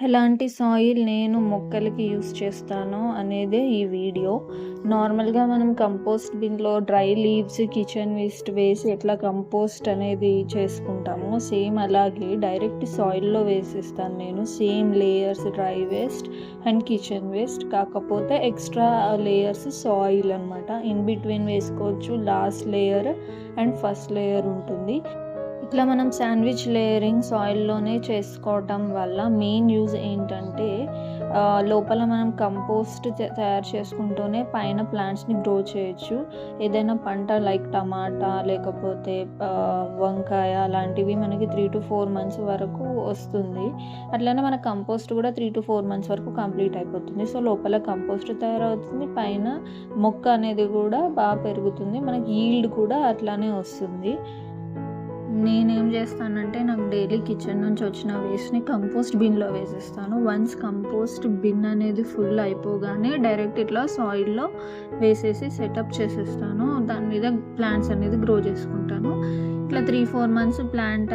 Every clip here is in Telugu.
ఎలాంటి సాయిల్ నేను మొక్కలకి యూస్ చేస్తానో అనేదే ఈ వీడియో. నార్మల్గా మనం కంపోస్ట్ బిన్లో డ్రై లీవ్స్ కిచెన్ వేస్ట్ వేసి ఎట్లా కంపోస్ట్ అనేది చేసుకుంటామో సేమ్ అలాగే డైరెక్ట్ సాయిల్లో వేసిస్తాను నేను. Same layers dry waste and kitchen waste కాకపోతే ఎక్స్ట్రా లేయర్స్ సాయిల్ అనమాట ఇన్ బిట్వీన్ వేసుకోవచ్చు last layer and first layer ఉంటుంది. ఇట్లా మనం శాండ్విచ్ లేయరింగ్ సాయిల్లోనే చేసుకోవటం వల్ల మెయిన్ యూజ్ ఏంటంటే లోపల మనం కంపోస్ట్ తయారు చేసుకుంటూనే పైన ప్లాంట్స్ని గ్రో చేయొచ్చు. ఏదైనా పంట లైక్ టమాటా లేకపోతే వంకాయ అలాంటివి మనకి త్రీ టు ఫోర్ మంత్స్ వరకు వస్తుంది. అట్లనే మన కంపోస్ట్ కూడా త్రీ టు ఫోర్ మంత్స్ వరకు కంప్లీట్ అయిపోతుంది. సో లోపల కంపోస్ట్ తయారవుతుంది. పైన మొక్క అనేది కూడా బాగా పెరుగుతుంది. మనకి ఈల్డ్ కూడా అట్లానే వస్తుంది. నేనేం చేస్తానంటే నాకు డైలీ కిచెన్ నుంచి వచ్చిన వేస్ట్ని కంపోస్ట్ బిన్లో వేసేస్తాను. వన్స్ కంపోస్ట్ బిన్ అనేది ఫుల్ అయిపోగానే డైరెక్ట్ ఇట్లా సాయిల్లో వేసేసి సెటప్ చేసేస్తాను. దాని మీద ప్లాంట్స్ అనేది గ్రో చేసుకుంటాను. ఇట్లా three four months plant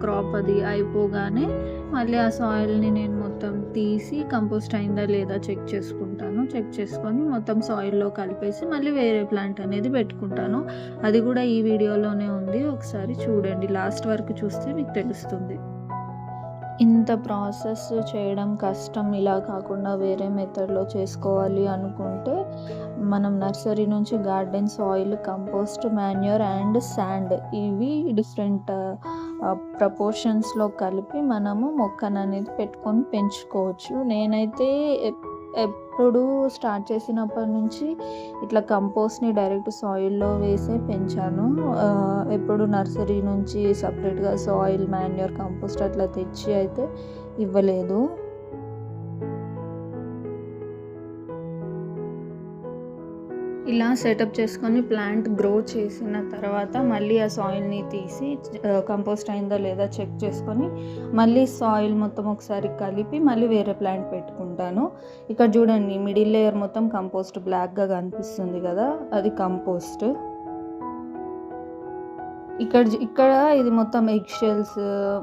crop అది అయిపోగానే మళ్ళీ ఆ సాయిల్ని నేను మొత్తం తీసి కంపోస్ట్ అయిందా లేదా చెక్ చేసుకుంటాను. చెక్ చేసుకొని మొత్తం సాయిల్లో కలిపేసి మళ్ళీ వేరే ప్లాంట్ అనేది పెట్టుకుంటాను. అది కూడా ఈ వీడియోలోనే ఉంది. ఒకసారి చూడండి. లాస్ట్ వరకు చూస్తే మీకు తెలుస్తుంది. ఇంత ప్రాసెస్ చేయడం కష్టం. ఇలా కాకుండా వేరే మెథడ్లో చేసుకోవాలి అనుకుంటే మనం నర్సరీ నుంచి garden soil compost manure and sand ఇవి డిఫరెంట్ ప్రపోర్షన్స్లో కలిపి మనము మొక్కను అనేది పెట్టుకొని పెంచుకోవచ్చు. నేనైతే ఎప్పుడు స్టార్ట్ చేసినప్పటి నుంచి ఇట్లా కంపోస్ట్ని డైరెక్ట్ సాయిల్లో వేసే పెంచాను. ఎప్పుడు నర్సరీ నుంచి సపరేట్గా సాయిల్ మాన్యూర్ కంపోస్ట్ అట్లా తెచ్చి అయితే ఇవ్వలేదు. ఇలా సెటప్ చేసుకొని ప్లాంట్ గ్రో చేసిన తర్వాత మళ్ళీ ఆ సాయిల్ని తీసి కంపోస్ట్ అయిందా లేదా చెక్ చేసుకొని మళ్ళీ సాయిల్ మొత్తం ఒకసారి కలిపి మళ్ళీ వేరే ప్లాంట్ పెట్టుకుంటాను. ఇక్కడ చూడండి మిడిల్ లేయర్ మొత్తం కంపోస్ట్ బ్లాక్గా కనిపిస్తుంది కదా అది కంపోస్ట్ ఇక్కడ ఇక్కడ ఇది మొత్తం ఎగ్ షెల్స్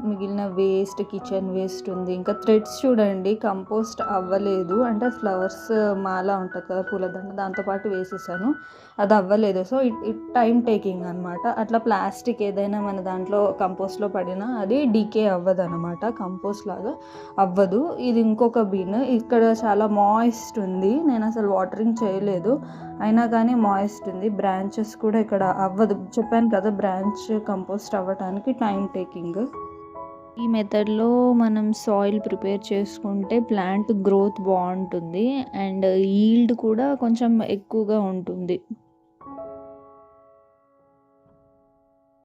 మిగిలిన వేస్ట్ కిచెన్ వేస్ట్ ఉంది. ఇంకా థ్రెడ్స్ చూడండి కంపోస్ట్ అవ్వలేదు. అంటే ఫ్లవర్స్ మాల ఉంటుంది కదా పూలదండ దాంతోపాటు వేసేసాను. అది అవ్వలేదు. So it it time taking అనమాట అట్లా ప్లాస్టిక్ ఏదైనా మన దాంట్లో కంపోస్ట్లో పడినా అది డీకే అవ్వదు అనమాట కంపోస్ట్ లాగా అవ్వదు. ఇది ఇంకొక బిన్ ఇక్కడ చాలా మాయిస్ట్ ఉంది. నేను అసలు వాటరింగ్ చేయలేదు. అయినా కానీ మాయిస్ట్ ఉంది. బ్రాంచెస్ కూడా ఇక్కడ అవ్వదు. చెప్పాను కదా బ్రాంచ్ కంపోస్ట్ అవ్వడానికి టైం టేకింగ్. ఈ మెథడ్లో మనం సాయిల్ ప్రిపేర్ చేసుకుంటే ప్లాంట్ గ్రోత్ బాగుంటుంది అండ్ ఈల్డ్ కూడా కొంచెం ఎక్కువగా ఉంటుంది.